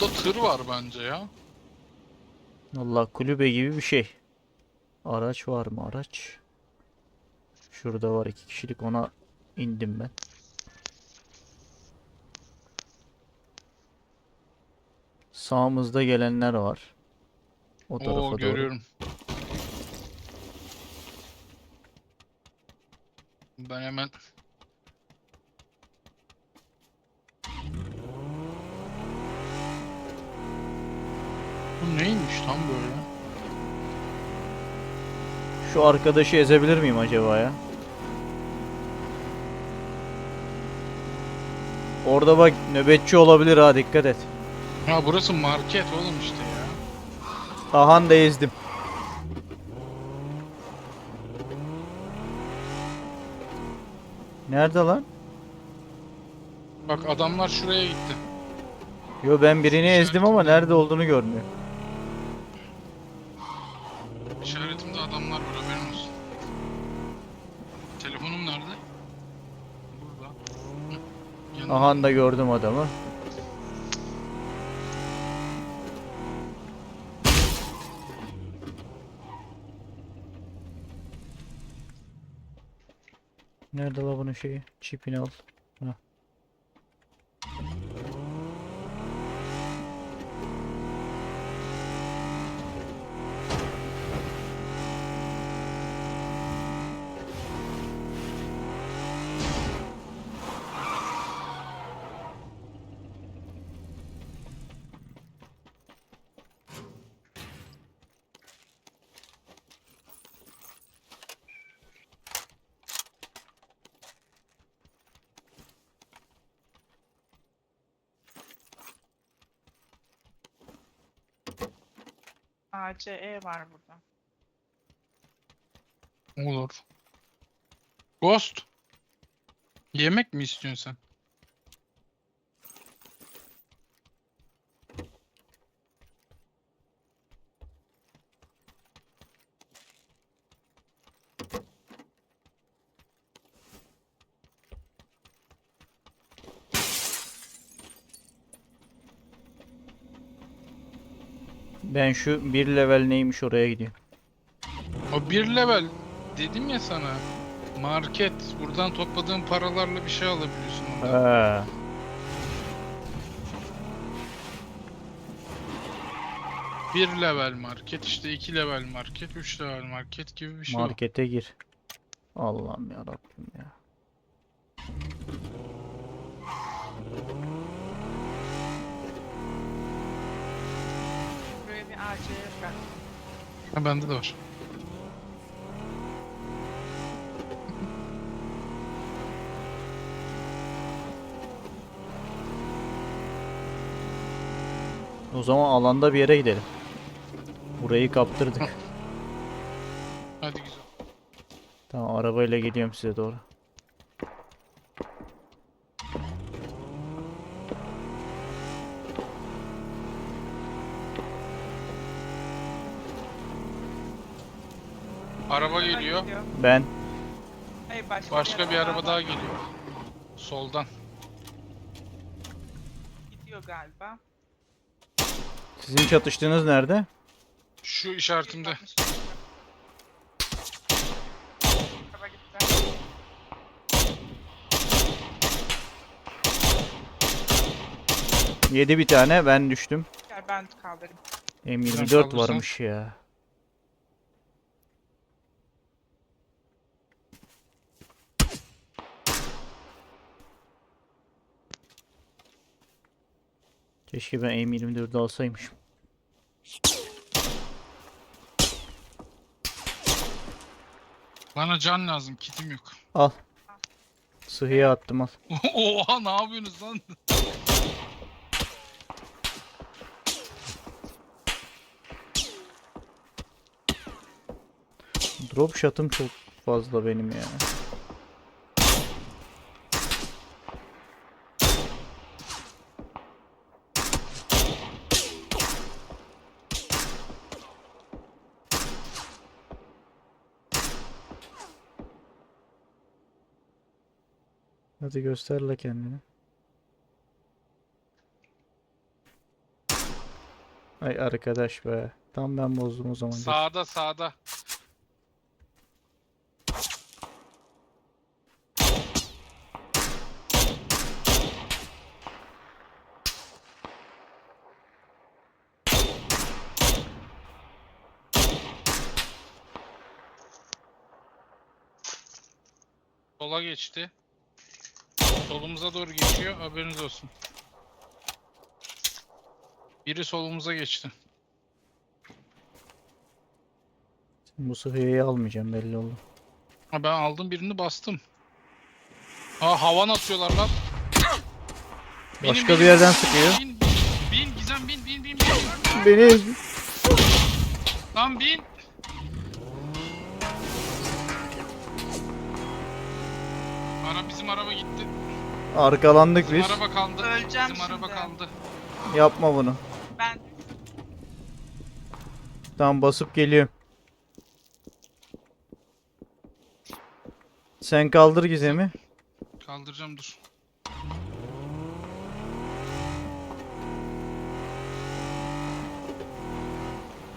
Burada tır var bence ya. Allah kulübe gibi bir şey. Araç var mı araç? Şurada var iki kişilik ona indim ben. Sağımızda gelenler var. O tarafa Oo doğru. görüyorum. Ben hemen Bu neymiş tam böyle? Şu arkadaşı ezebilir miyim acaba ya? Orada bak nöbetçi olabilir ha dikkat et. Ha burası market oğlum işte ya. Ahan da ezdim. Nerede lan? Bak adamlar şuraya gitti. Yo ben birini ezdim ama nerede olduğunu görmüyor. İşaretimde adamlar var haberin olsun. Telefonum nerede? Burada. Yanımda. Ahan da gördüm adamı. Nerede la bunun şeyi? Çipini al. Heh. ACE var burada. Olur. Ghost. Yemek mi istiyorsun sen? Ben şu bir level neymiş oraya gidiyorum. O bir level dedim ya sana. Market. Buradan topladığın paralarla bir şey alabiliyorsun ondan. He. Bir level market, işte iki level market, üç level market gibi bir şey. Markete gir. Allah'ım ya Rabbim ya. ACE bırak. Ha, bende de var. O zaman alanda bir yere gidelim. Burayı kaptırdık. Hadi güzel. Tamam arabayla geliyorum size doğru. Araba geliyor. Gidiyor. Ben Hayır başka, Başka bir araba var. daha geliyor. Soldan. Gidiyor galiba. sizin çatıştığınız nerede? Şu işaretimde. 160 metre. Araba gitti. Yedi bir tane ben düştüm. Gel ben kaldırayım. M24 kaldırsan. varmış ya. Keşke ben M24'ü alsaymışım. Bana can lazım, kitim yok. Al. Sıhhiye attım al. Oha ne yapıyorsunuz lan? Drop shot'ım çok fazla benim ya. Hadi göster la kendini. Ay arkadaş be. Tam ben bozdum o zaman. Sağda sağda. Sola geçti. Solumuza doğru geçiyor. Haberiniz olsun. Biri solumuza geçti. Bu sıhhiyeyi almayacağım belli oldu. Ha ben aldım birini bastım. Ha havan atıyorlar lan. Benim, Başka benim, bir yerden sıkıyor. Bin, bin Gizem bin bin bin bin. Beni Lan bin. Ara bizim araba gitti. Arkalandık Bizim biz. araba kaldı. Öleceğim bizim araba şimdi. kaldı. Yapma bunu. Ben Tamam basıp geliyorum. Sen kaldır Gizem'i. Kaldıracağım dur.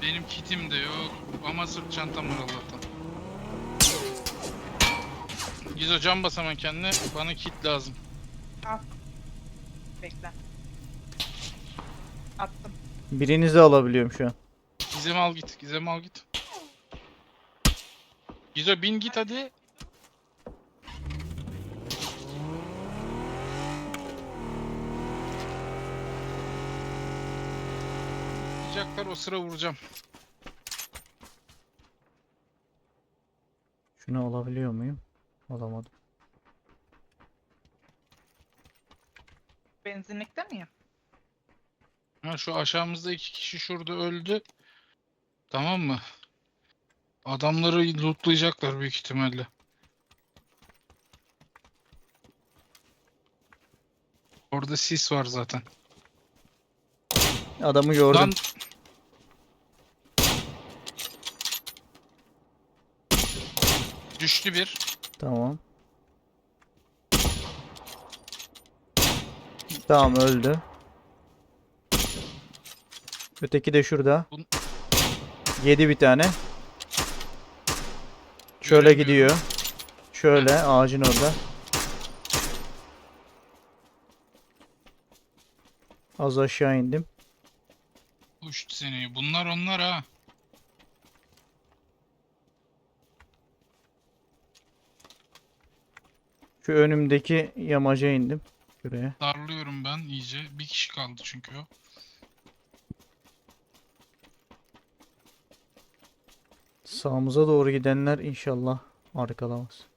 Benim kitim de yok ama sırt çantam var Allah'tan. Gizo can bas hemen kendine. Bana kit lazım. Bekle. Attım. Birinizi alabiliyorum şu an. Gizem al git. Gizem al git. Gizo bin git hadi. Sıcaklar o sıra vuracağım. Şunu alabiliyor muyum? Alamadım. Benzinlikte miyim? Ha şu aşağımızda iki kişi şurada öldü. Tamam mı? Adamları lootlayacaklar büyük ihtimalle. Orada sis var zaten. Adamı gördüm. Lan Düştü bir. Tamam. Tamam öldü. Öteki de şurada. Bun- Yedi bir tane. Şöyle Göremiyorum. gidiyor. Şöyle ağacın orada. Az aşağı indim. Uçtu seni. Bunlar onlar ha. Şu önümdeki yamaca indim. Şuraya. Darlıyorum ben iyice. Bir kişi kaldı çünkü o. Sağımıza doğru gidenler inşallah arkalamaz.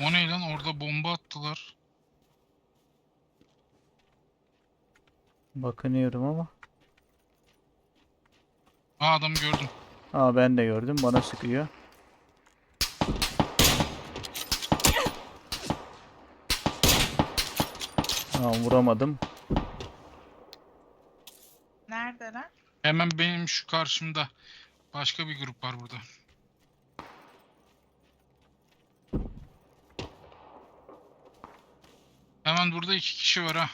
O ne lan? Orada bomba attılar. Bakınıyorum ama. Aa adamı gördüm. Aa ben de gördüm. Bana sıkıyor. Aa vuramadım. Neredeler? Hemen benim şu karşımda. Başka bir grup var burada. Hemen burada iki kişi var ha.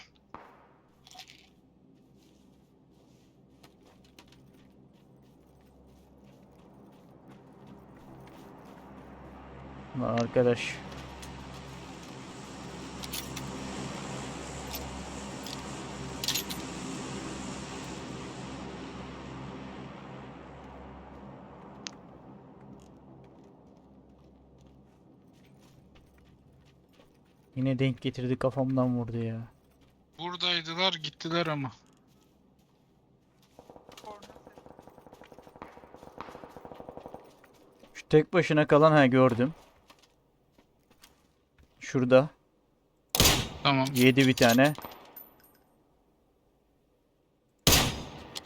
Lan arkadaş. Yine denk getirdi kafamdan vurdu ya. Buradaydılar gittiler ama. Şu tek başına kalan ha gördüm. Şurada. Tamam. Yedi bir tane.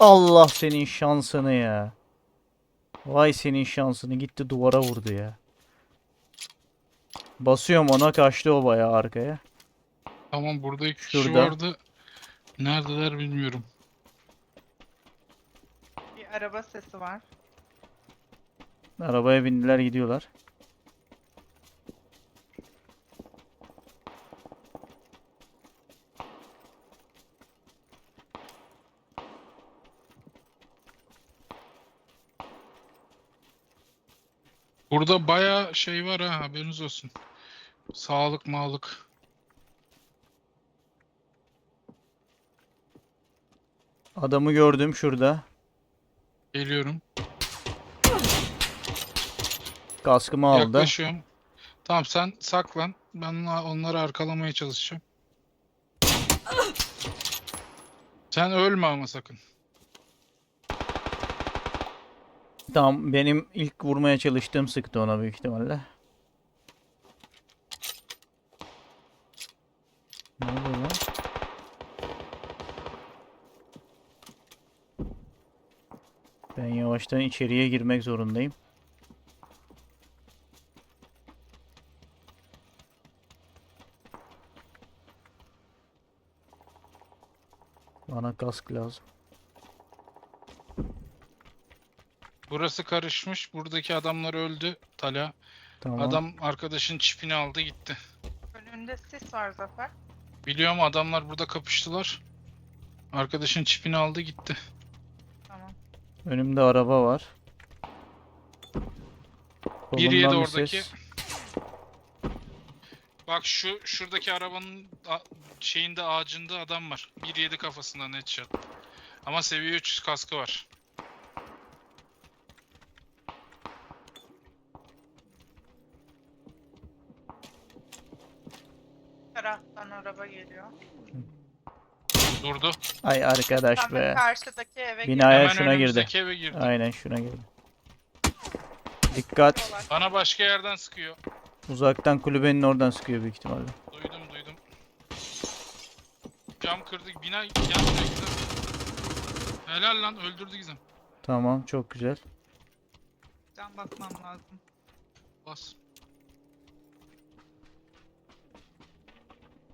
Allah senin şansını ya. Vay senin şansını gitti duvara vurdu ya. Basıyorum ona kaçtı o bayağı arkaya. Tamam burada iki kişi Şurada. vardı. Neredeler bilmiyorum. Bir araba sesi var. Arabaya bindiler gidiyorlar. Burada bayağı şey var ha haberiniz olsun. Sağlık mağlık. Adamı gördüm şurada. Geliyorum. Kaskımı aldı. Yaklaşıyorum. Tamam sen saklan. Ben onları arkalamaya çalışacağım. Sen ölme ama sakın. Tamam benim ilk vurmaya çalıştığım sıktı ona büyük ihtimalle. Ne oluyor lan? Ben yavaştan içeriye girmek zorundayım. Bana kask lazım. Burası karışmış. Buradaki adamlar öldü. Tala. Tamam. Adam arkadaşın çipini aldı gitti. Önünde sis var Zafer. Biliyorum adamlar burada kapıştılar. Arkadaşın çipini aldı gitti. Tamam. Önümde araba var. Bir yedi Solumdan bir oradaki. ses. Bak şu şuradaki arabanın a- şeyinde ağacında adam var. 1.7 kafasından headshot. Ama seviye 3 kaskı var. Taraftan araba geliyor. Durdu. Ay arkadaş Tam be. karşıdaki eve Binaya Hemen şuna girdi. önümüzdeki eve girdi. Aynen şuna girdi. Dikkat. Bana başka yerden sıkıyor. Uzaktan kulübenin oradan sıkıyor büyük ihtimalle. Duydum duydum. Cam kırdık. Bina yandı Gizem. Helal lan öldürdü Gizem. Tamam çok güzel. Can basmam lazım. Bas.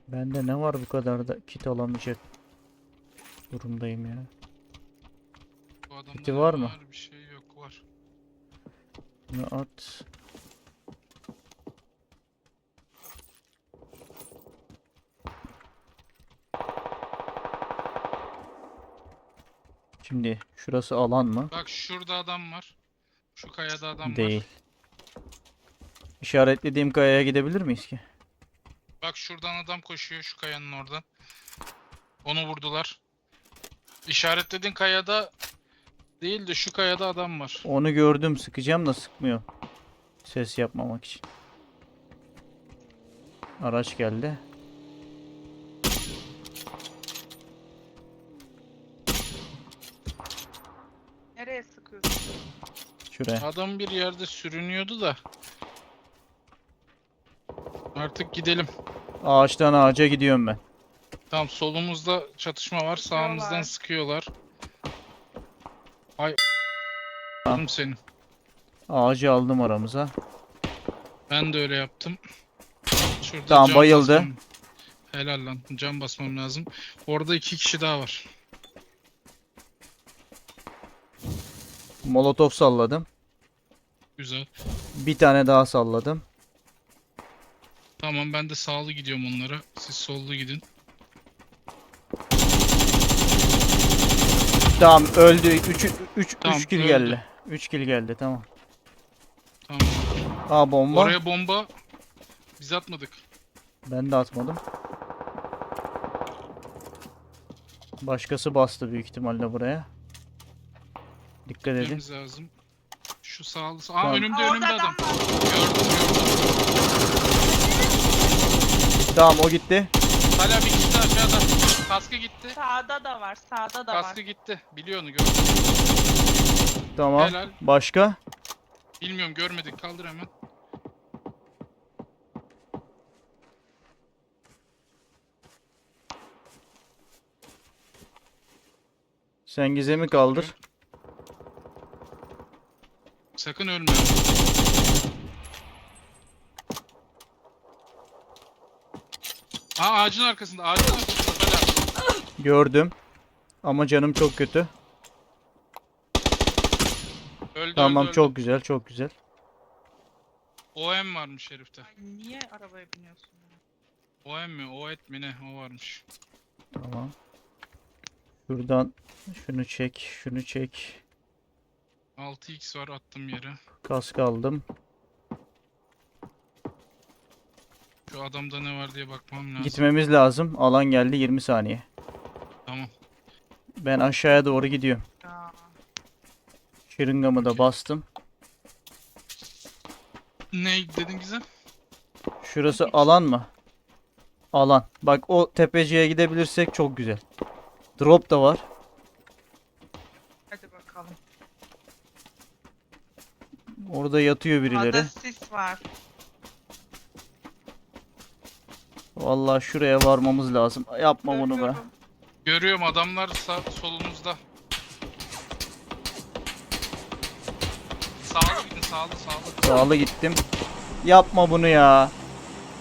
Bende ne var bu kadar da kit alamayacak durumdayım ya. Bu adamda Kiti var mı? Bir şey yok var. Bunu at. Şimdi şurası alan mı? Bak şurada adam var. Şu kayada adam var. Değil. İşaretlediğim kayaya gidebilir miyiz ki? Bak şuradan adam koşuyor şu kayanın oradan. Onu vurdular. İşaretlediğin kayada değil de şu kayada adam var. Onu gördüm sıkacağım da sıkmıyor. Ses yapmamak için. Araç geldi. Nereye sıkıyorsun? Şuraya. Adam bir yerde sürünüyordu da. Artık gidelim. Ağaçtan ağaca gidiyorum ben. Tamam solumuzda çatışma var. Sağımızdan Sıkıyorlar. sıkıyorlar. Ay Vurdum seni. Ağacı aldım aramıza. Ben de öyle yaptım. Şurada Tamam, cam bayıldı. basmam- Helal lan. Cam basmam lazım. Orada iki kişi daha var. Molotof salladım. Güzel. Bir tane daha salladım. Tamam ben de sağlı gidiyorum onlara. Siz sollu gidin. Tamam öldü. 3 3 Tamam, 3 kill öldü. geldi. 3 kill geldi tamam. Tamam. Aa bomba. Oraya bomba biz atmadık. Ben de atmadım. Başkası bastı büyük ihtimalle buraya. Dikkat edin. Gitmemiz lazım. Şu sağlı. Aa Tamam. önümde Aa, önümde orada adam. adam var. Gördüm gördüm. Tamam o gitti. Hala bir kişi de aşağıda. Kaskı gitti. Sağda da var, sağda da var. Kaskı gitti. Biliyor onu gördüm. Tamam. Helal. Başka? Bilmiyorum görmedik. Kaldır hemen. Sen gizemi kaldır. Sakın ölme. Aa ağacın arkasında. Ağacın arkasında. Hala. Gördüm. Ama canım çok kötü. Öldü Tamam öldü, öldü. çok güzel çok güzel. OM varmış herifte. Ay, niye arabaya biniyorsun? ya? OM mi? OET mi ne? O varmış. Tamam. Şuradan şunu çek, şunu çek. 6x var attım yere. Kask aldım. Şu adamda ne var diye bakmam lazım. Gitmemiz lazım. Alan geldi 20 saniye. Tamam. Ben aşağıya doğru gidiyorum. Ya. Şırıngamı da bastım. Ne dedin Gizem? Şurası alan mı? Alan. Bak o tepeciye gidebilirsek çok güzel. Drop da var. Hadi bakalım. Orada yatıyor birileri. Ada sis var. Vallahi şuraya varmamız lazım. Yapma bunu be. Görüyorum. Adamlar sağ, solunuzda. Sağlı gidin sağlı sağlı. Sağlı gittim. Yapma bunu ya.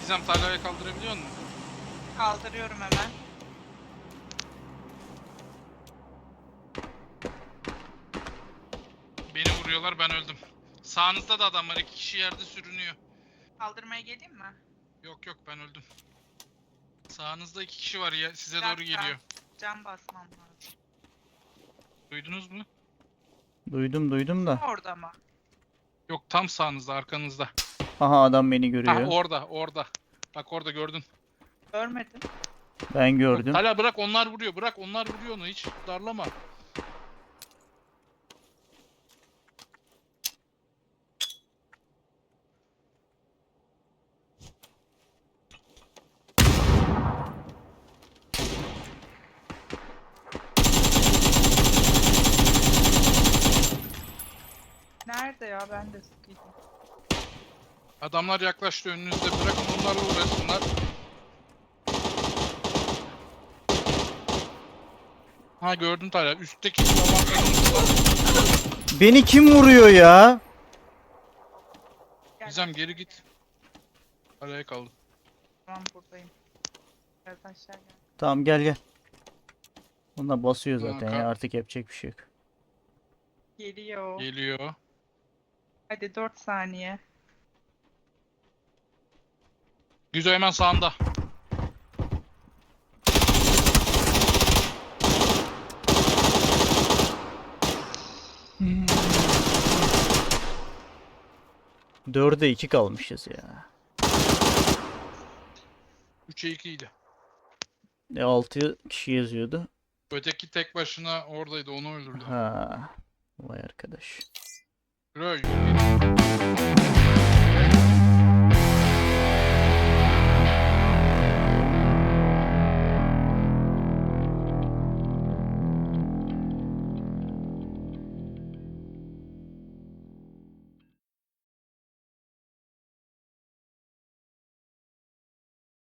Gizem tarlaya kaldırabiliyor musun? Kaldırıyorum hemen. Beni vuruyorlar ben öldüm. Sağınızda da adam var iki kişi yerde sürünüyor. Kaldırmaya geleyim mi? Yok yok ben öldüm. Sağınızda iki kişi var ya size Bir doğru dakika. geliyor. Can basmam lazım. Duydunuz mu? Duydum duydum da. Orada mı? Yok tam sağınızda arkanızda. Aha adam beni Ha görüyor. orada orada. Bak orada gördün. Görmedim. Ben gördüm. Hala bırak onlar vuruyor bırak onlar vuruyor onu hiç darlama. Nerede ya? Ben de sıkıydım. Adamlar yaklaştı önünüzde bırakın onlarla uğraşsınlar. Ha gördüm Talha üstteki. Beni kim vuruyor ya? Gizem geri git. Araya kaldı. Tamam buradayım. Biraz aşağı gel. Tamam gel gel. Buna basıyor zaten kal- ya artık yapacak bir şey yok. Geliyor. Geliyor. Hadi 4 saniye. Güzo hemen sağında. Dörde iki kalmışız ya. 3'e 2 idi. E, altı kişi yazıyordu. Öteki tek başına oradaydı onu öldürdü. Ha. Vay arkadaş. Yürü, yürü.